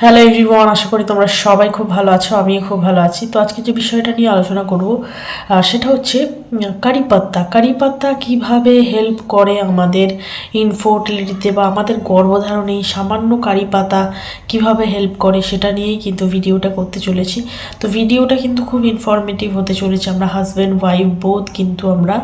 Hello everyone আশা করি তোমরা সবাই খুব ভালো আছো, আমিও খুব ভালো আছি। তো আজকে যে বিষয়টা নিয়ে আলোচনা করব সেটা হচ্ছে কারি পাত্তা। কারি পাত্তা কীভাবে হেল্প করে আমাদের ইনফোর্টিলিটিতে বা আমাদের গর্ভধারণে সামান্য কারি পাতা কীভাবে হেল্প করে সেটা নিয়েই কিন্তু ভিডিওটা করতে চলেছি। তো ভিডিওটা কিন্তু খুব ইনফরমেটিভ হতে চলেছে, আমরা হাজব্যান্ড ওয়াইফ বোধ কিন্তু আমরা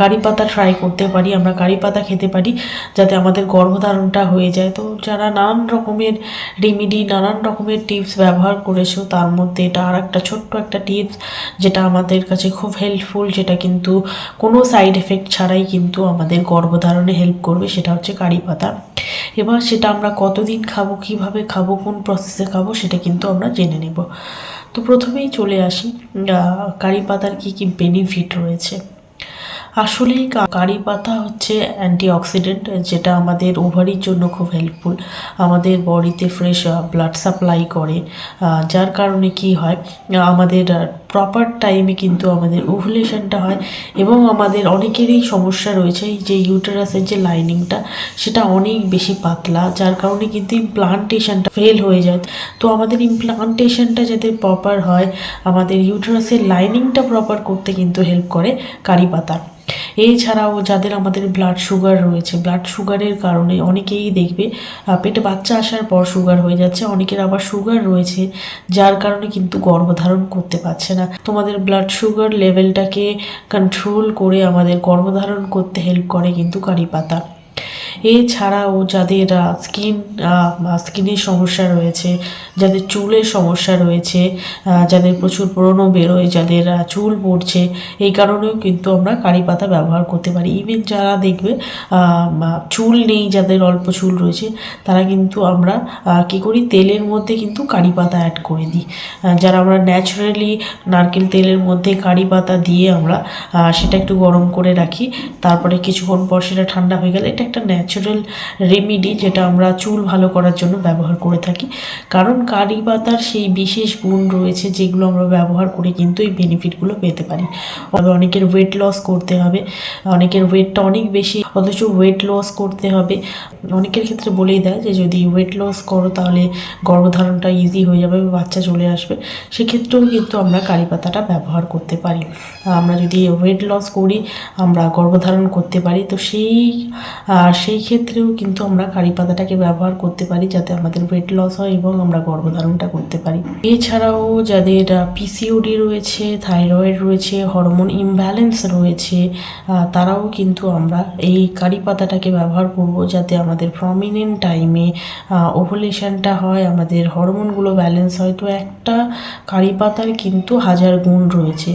কারি পাতা ট্রাই করতে পারি, আমরা কারি পাতা খেতে পারি, যাতে আমাদের গর্ভধারণটা হয়ে যায়। তো যারা নানান রকমের রেমিডি নানান রকমের টিপস ব্যবহার করেছ, তার মধ্যে এটা আর একটা ছোট্ট একটা টিপস যেটা আমাদের কাছে খুব হেল্পফুল যেটা কিন্তু কোনো সাইড এফেক্ট ছাড়াই কিন্তু আমাদের গর্ভধারণে হেল্প করবে, সেটা হচ্ছে কারি পাতা। এবার সেটা আমরা কতদিন খাব, কীভাবে খাব, কোন প্রসেসে খাব, সেটা কিন্তু আমরা জেনে নেব। তো প্রথমেই চলে আসি কারি পাতার কী কী বেনিফিট রয়েছে। আসলেই কারি পাতা হচ্ছে অ্যান্টিঅক্সিডেন্ট যেটা আমাদের ওভারির জন্য খুব হেল্পফুল আমাদের বডিতে ফ্রেশ ব্লাড সাপ্লাই করে। যার কারণে কি হয় আমাদের প্রপার টাইমে কিন্তু আমাদের ওভুলেশনটা হয় এবং আমাদের অনেকেরই সমস্যা রয়েছে যে ইউটেরাসের যে লাইনিংটা সেটা অনেক বেশি পাতলা, যার কারণে কিন্তু ইমপ্লান্টেশনটা ফেল হয়ে যায়। তো আমাদের ইমপ্লান্টেশনটা যাতে প্রপার হয়, আমাদের ইউটেরাসের লাইনিংটা প্রপার করতে কিন্তু হেল্প করে কারি পাতা এছাড়াও যাদের আমাদের ব্লাড সুগার রয়েছে ব্লাড সুগারের কারণে অনেকেই দেখবে পেটে বাচ্চা আসার পর সুগার হয়ে যাচ্ছে, অনেকের আবার সুগার রয়েছে, যার কারণে কিন্তু গর্ভধারণ করতে পারছে না। তোমাদের ব্লাড সুগার লেভেলটাকে কন্ট্রোল করে আমাদের গর্ভধারণ করতে হেল্প করে কিন্তু কারি পাতা। এছাড়াও যাদের স্কিন স্কিনের সমস্যা রয়েছে, যাদের চুলের সমস্যা রয়েছে যাদের প্রচুর পুরনো বেরোয়, যাদের চুল পড়ছে, এই কারণেও কিন্তু আমরা কারি পাতা ব্যবহার করতে পারি। ইভেন যারা দেখবে চুল নেই, যাদের অল্প চুল রয়েছে, তারা কিন্তু আমরা কী করি, তেলের মধ্যে কিন্তু কারি পাতা অ্যাড করে দিই। যারা আমরা ন্যাচারালি নারকেল তেলের মধ্যে কারি পাতা দিয়ে আমরা সেটা একটু গরম করে রাখি, তারপরে কিছুক্ষণ পর সেটা ঠান্ডা হয়ে গেলে, এটা একটা ন্যাচারাল রেমিডি যেটা আমরা চুল ভালো করার জন্য ব্যবহার করে থাকি। কারণ কারি পাতার সেই বিশেষ গুণ রয়েছে যেগুলো আমরা ব্যবহার করে কিন্তু এই বেনিফিটগুলো পেতে পারি। অনেকের ওয়েট লস করতে হবে, অনেকের ওয়েটটা অনেক বেশি, অথচ ওয়েট লস করতে হবে। অনেকের ক্ষেত্রে বলেই দেয় যে যদি ওয়েট লস করো তাহলে গর্ভধারণটা ইজি হয়ে যাবে বাচ্চা চলে আসবে। সেক্ষেত্রেও কিন্তু আমরা কারি পাতাটা ব্যবহার করতে পারি। আমরা যদি ওয়েট লস করি, আমরা গর্ভধারণ করতে পারি, তো সেই সেই ক্ষেত্রেও কিন্তু আমরা কারি পাতাটাকে ব্যবহার করতে পারি যাতে আমাদের ওয়েট লস হয় এবং আমরা গর্ভধারণটা করতে পারি। এছাড়াও যাদের পিসিওডি রয়েছে থাইরয়েড রয়েছে হরমোন ইমব্যালেন্স রয়েছে তারাও কিন্তু আমরা এই কারি পাতাটাকে ব্যবহার করব যাতে আমাদের প্রমিনেন্ট টাইমে ওভুলেশনটা হয়, আমাদের হরমোনগুলো ব্যালেন্স হয়। তো একটা কারি পাতার কিন্তু হাজার গুণ রয়েছে।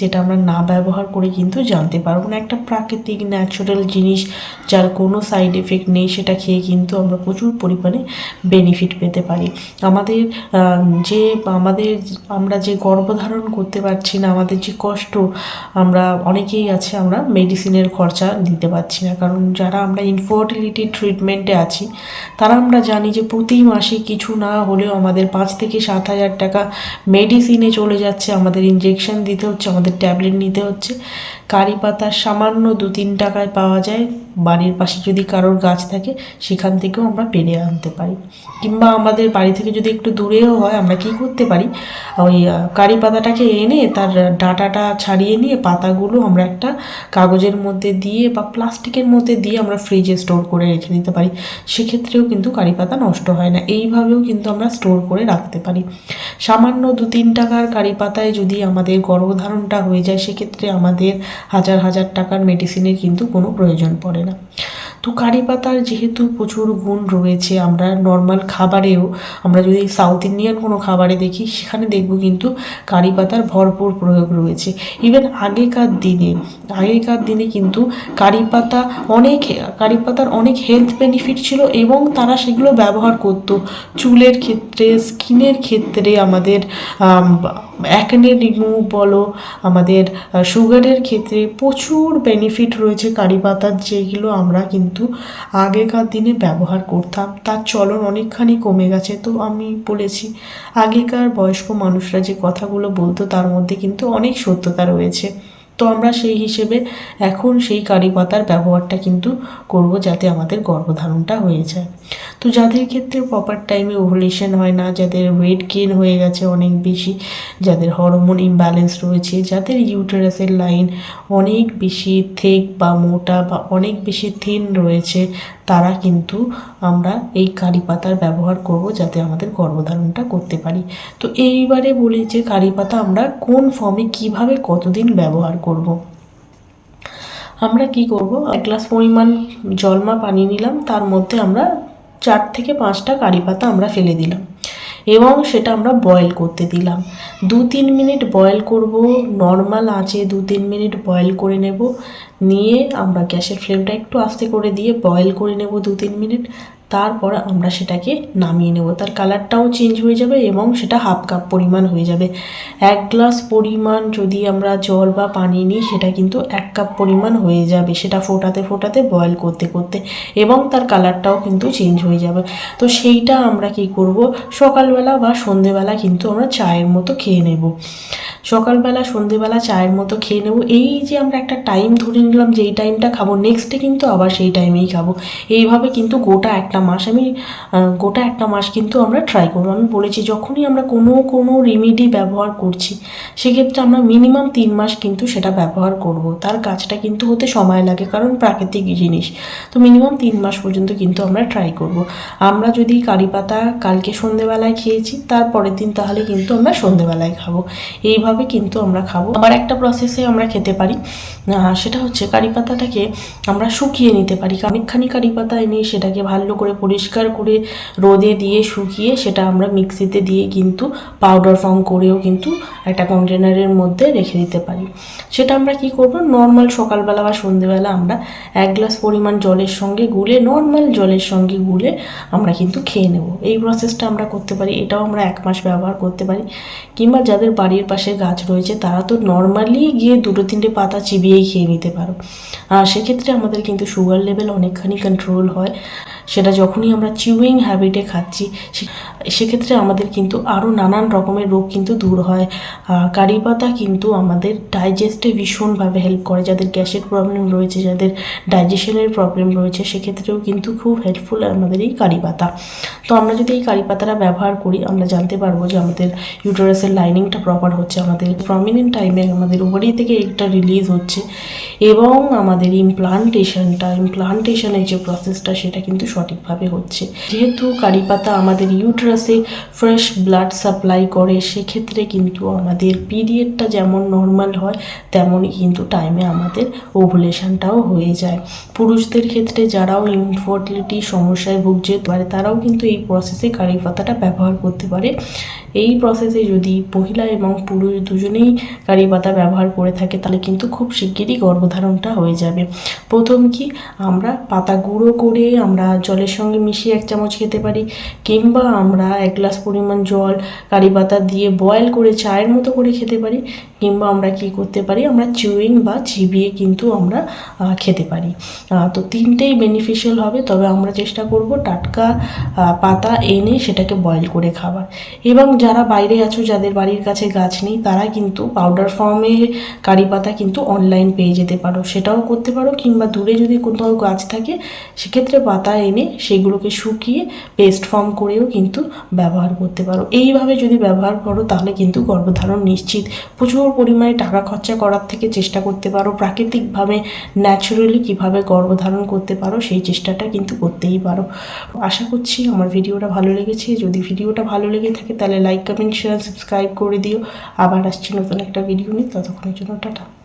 যেটা আমরা না ব্যবহার করে কিন্তু জানতে পারব না। একটা প্রাকৃতিক ন্যাচারাল জিনিস যার কোনো সাইড এফেক্ট নেই, সেটা খেয়ে কিন্তু আমরা প্রচুর পরিমাণে বেনিফিট পেতে পারি। আমাদের যে, আমাদের আমরা যে গর্ভধারণ করতে পারছি না, আমাদের যে কষ্ট, আমরা অনেকেই আছে, আমরা মেডিসিনের খরচা দিতে পারছি না। কারণ যারা আমরা ইনফার্টিলিটি ট্রিটমেন্টে আছি, তারা আমরা জানি যে প্রতি মাসে কিছু না হলেও আমাদের পাঁচ থেকে সাত হাজার টাকা মেডিসিনে চলে যাচ্ছে, আমাদের ইঞ্জেকশন দিতে হচ্ছে, আমাদের ট্যাবলেট নিতে হচ্ছে। কারি পাতা সামান্য দু তিন টাকায় পাওয়া যায়। বাড়ির পাশে যদি কারোর গাছ থাকে, সেখান থেকেও আমরা পেরে আনতে পারি। কিংবা আমাদের বাড়ি থেকে যদি একটু দূরেও হয়, আমরা কি করতে পারি? ওই কারি পাতাটাকে এনে তার ডাঁটাটা ছাড়িয়ে নিয়ে পাতাগুলো আমরা একটা কাগজের মধ্যে দিয়ে বা প্লাস্টিকের মধ্যে দিয়ে আমরা ফ্রিজে স্টোর করে রেখে দিতে পারি। সেক্ষেত্রেও কিন্তু কারি পাতা নষ্ট হয় না। এইভাবেও কিন্তু আমরা স্টোর করে রাখতে পারি। সামান্য দু তিন টাকার কারি পাতায় যদি আমাদের গর্ভধারণটা হয়ে যায়, সেক্ষেত্রে আমাদের হাজার হাজার টাকার মেডিসিনের কিন্তু কোনো প্রয়োজন পড়ে না। 음 তো কারি পাতার যেহেতু প্রচুর গুণ রয়েছে, আমরা নর্মাল খাবারেও, আমরা যদি সাউথ ইন্ডিয়ান কোনো খাবারে দেখি, সেখানে দেখব কিন্তু কারি পাতার ভরপুর প্রয়োগ রয়েছে। ইভেন আগেকার দিনে আগেকার দিনে কিন্তু কারি পাতা অনেক, কারি পাতার অনেক হেলথ বেনিফিট ছিল এবং তারা সেগুলো ব্যবহার করতো। চুলের ক্ষেত্রে, স্কিনের ক্ষেত্রে আমাদের অ্যাকনে রিমুভ বলো, আমাদের সুগারের ক্ষেত্রে প্রচুর বেনিফিট রয়েছে কারি পাতার, যেগুলো আমরা কিন্তু আগেকার দিনে ব্যবহার করতাম, তার চলন অনেকখানি কমে গেছে, তো আমি বলেছি। আগেকার বয়স্ক মানুষরা যে কথাগুলো বলতো, তার মধ্যে কিন্তু অনেক সত্যতা রয়েছে। তো আমরা সেই হিসেবে এখন সেই কারি পাতার ব্যবহারটা কিন্তু করব যাতে আমাদের গর্ভধারণটা হয়ে যায়। তো যাদের ক্ষেত্রে প্রপার টাইমে ওভুলেশন হয় না, যাদের ওয়েট গেন হয়ে গেছে অনেক বেশি, যাদের হরমোন ইমব্যালেন্স রয়েছে, যাদের ইউটেরাসের লাইন অনেক বেশি থেক বা মোটা বা অনেক বেশি থিন রয়েছে তারা কিন্তু আমরা এই কারি পাতার ব্যবহার করব যাতে আমাদের গর্ভধারণটা করতে পারি। তো এইবারে বলি যে কারি পাতা আমরা কোন ফর্মে কীভাবে কতদিন ব্যবহার করব। আমরা কি করব? এক গ্লাস পরিমাণ জলমা পানি নিলাম, তার মধ্যে আমরা চার থেকে পাঁচটা কারি পাতা আমরা ফেলে দিলাম। এবং সেটা আমরা বয়েল করতে দিলাম। দু তিন মিনিট বয়েল করব নর্মাল আঁচে দু তিন মিনিট বয়েল করে নেব। নিয়ে আমরা গ্যাসের ফ্লেমটা একটু আস্তে করে দিয়ে বয়েল করে নেব দু তিন মিনিট। তারপর আমরা সেটাকে নামিয়ে নেব। তার কালারটাও চেঞ্জ হয়ে যাবে এবং সেটা হাফ কাপ পরিমাণ হয়ে যাবে। এক গ্লাস পরিমাণ যদি আমরা জল বা পানি নিই, সেটা কিন্তু এক কাপ পরিমাণ হয়ে যাবে। সেটা ফোটাতে ফোটাতে বয়েল করতে করতে এবং তার কালারটাও কিন্তু চেঞ্জ হয়ে যাবে। তো সেইটা আমরা কি করব? সকালবেলা বা সন্ধেবেলা কিন্তু আমরা চায়ের মতো খেয়ে নেব। সকালবেলা, সন্ধেবেলা চায়ের মতো খেয়ে নেব। এই যে আমরা একটা টাইম ধরে নিলাম যে এই টাইমটা খাব নেক্সটে কিন্তু আবার সেই টাইমেই খাব। এইভাবে কিন্তু গোটা একটা মাস, আমি গোটা একটা মাস কিন্তু আমরা ট্রাই করব। আমি বলেছি, যখনই আমরা কোনো কোনো রেমেডি ব্যবহার করছি, সেক্ষেত্রে আমরা মিনিমাম তিন মাস কিন্তু সেটা ব্যবহার করব। তার কাজটা কিন্তু হতে সময় লাগে, কারণ প্রাকৃতিক জিনিস। তো মিনিমাম তিন মাস পর্যন্ত কিন্তু আমরা ট্রাই করব। আমরা যদি কারি পাতা কালকে সন্ধেবেলায় খেয়েছি তারপরের দিন তাহলে কিন্তু আমরা সন্ধেবেলায় খাব। এইভাবে কিন্তু আমরা খাব। আবার একটা প্রসেসে আমরা খেতে পারি। সেটা হচ্ছে কারি পাতাটাকে আমরা শুকিয়ে নিতে পারি। অনেকখানি কারি পাতা এনে সেটাকে ভালো করে পরিষ্কার করে রোদে দিয়ে শুকিয়ে সেটা আমরা মিক্সিতে দিয়ে কিন্তু পাউডার ফর্ম করেও কিন্তু একটা কন্টেনারের মধ্যে রেখে দিতে পারি। সেটা আমরা কি করব? নর্মাল সকালবেলা বা সন্ধেবেলা আমরা এক গ্লাস পরিমাণ জলের সঙ্গে গুলে নর্মাল জলের সঙ্গে গুলে আমরা কিন্তু খেয়ে নেব। এই প্রসেসটা আমরা করতে পারি, এটাও আমরা এক মাস ব্যবহার করতে পারি। কিংবা যাদের বাড়ির পাশে গাছ রয়েছে, তারা তো নর্মালি গিয়ে দুটো তিনটে পাতা চিবিয়েই খেয়ে নিতে পারো। আর সেক্ষেত্রে আমাদের কিন্তু সুগার লেভেল অনেকখানি কন্ট্রোল হয়। সেটা যখনই আমরা চিউইং হ্যাবিটে খাচ্ছি সেক্ষেত্রে আমাদের কিন্তু আরও নানান রকমের রোগ কিন্তু দূর হয়। কারি পাতা কিন্তু আমাদের ডাইজেস্টে ভীষণভাবে হেল্প করে। যাদের গ্যাসের প্রবলেম রয়েছে, যাদের ডাইজেশনের প্রবলেম রয়েছে, সেক্ষেত্রেও কিন্তু খুব হেল্পফুল আমাদের এই কারি পাতা তো আমরা যদি এই কারি পাতাটা ব্যবহার করি, আমরা জানতে পারব যে আমাদের ইউটারাসের লাইনিংটা প্রপার হচ্ছে। আমাদের প্রমিনেন্ট টাইমে আমাদের ওভারি থেকে একটা রিলিজ হচ্ছে এবং আমাদের ইমপ্লান্টেশনটা ইমপ্লান্টেশনের যে প্রসেসটা সেটা কিন্তু সঠিকভাবে হচ্ছে। যেহেতু কারি পাতা আমাদের ইউটারাসে ফ্রেশ ব্লাড সাপ্লাই করে, সেক্ষেত্রে কিন্তু আমাদের পিরিয়ডটা যেমন নর্মাল হয়, তেমনই কিন্তু টাইমে আমাদের ওভুলেশনটাও হয়ে যায়। পুরুষদের ক্ষেত্রে যারাও ইনফার্টিলিটি সমস্যায় ভুগছে পারে তারাও কিন্তু এই প্রসেসে কারি পাতাটা ব্যবহার করতে পারে। এই প্রসেসে যদি মহিলা এবং পুরুষ দুজনেই কারি পাতা ব্যবহার করে থাকে, তাহলে কিন্তু খুব শিগগিরই গর্ভধারণটা হয়ে যাবে। প্রথম কি? আমরা পাতা গুঁড়ো করে আমরা জলের সঙ্গে মিশিয়ে এক চামচ খেতে পারি, কিংবা আমরা এক গ্লাস পরিমাণ জল কারি পাতা দিয়ে বয়েল করে চায়ের মতো করে খেতে পারি। কিংবা আমরা কি করতে পারি? আমরা চুইং বা চিবিয়ে কিন্তু আমরা খেতে পারি। তো তিনটেই বেনিফিশিয়াল হবে, তবে আমরা চেষ্টা করব টাটকা পাতা এনে সেটাকে বয়েল করে খাবার এবং যারা বাইরে আছো, যাদের বাড়ির কাছে গাছ নেই, তারা কিন্তু পাউডার ফর্মে কারি পাতা কিন্তু অনলাইন পেয়ে যেতে পারো। সেটাও করতে পারো, কিংবা দূরে যদি কোথাও গাছ থাকে, সেক্ষেত্রে পাতা এনে সেগুলোকে শুকিয়ে পেস্ট ফর্ম করেও কিন্তু ব্যবহার করতে পারো। এইভাবে যদি ব্যবহার করো, তাহলে কিন্তু গর্ভধারণ নিশ্চিত। প্রচুর পরিমাণে টাকা খরচা করার থেকে চেষ্টা করতে পারো। প্রাকৃতিকভাবে ন্যাচারালি কীভাবে গর্ভধারণ করতে পারো, সেই চেষ্টাটা কিন্তু করতেই পারো। আশা করছি আমার ভিডিওটা ভালো লেগেছে। যদি ভিডিওটা ভালো লেগে থাকে, তাহলে লাইক কমেন্ট শেয়ার সাবস্ক্রাইব করে দিও। আবার আসছি নতুন একটা ভিডিও নিয়ে। ততক্ষণের জন্য টাটা।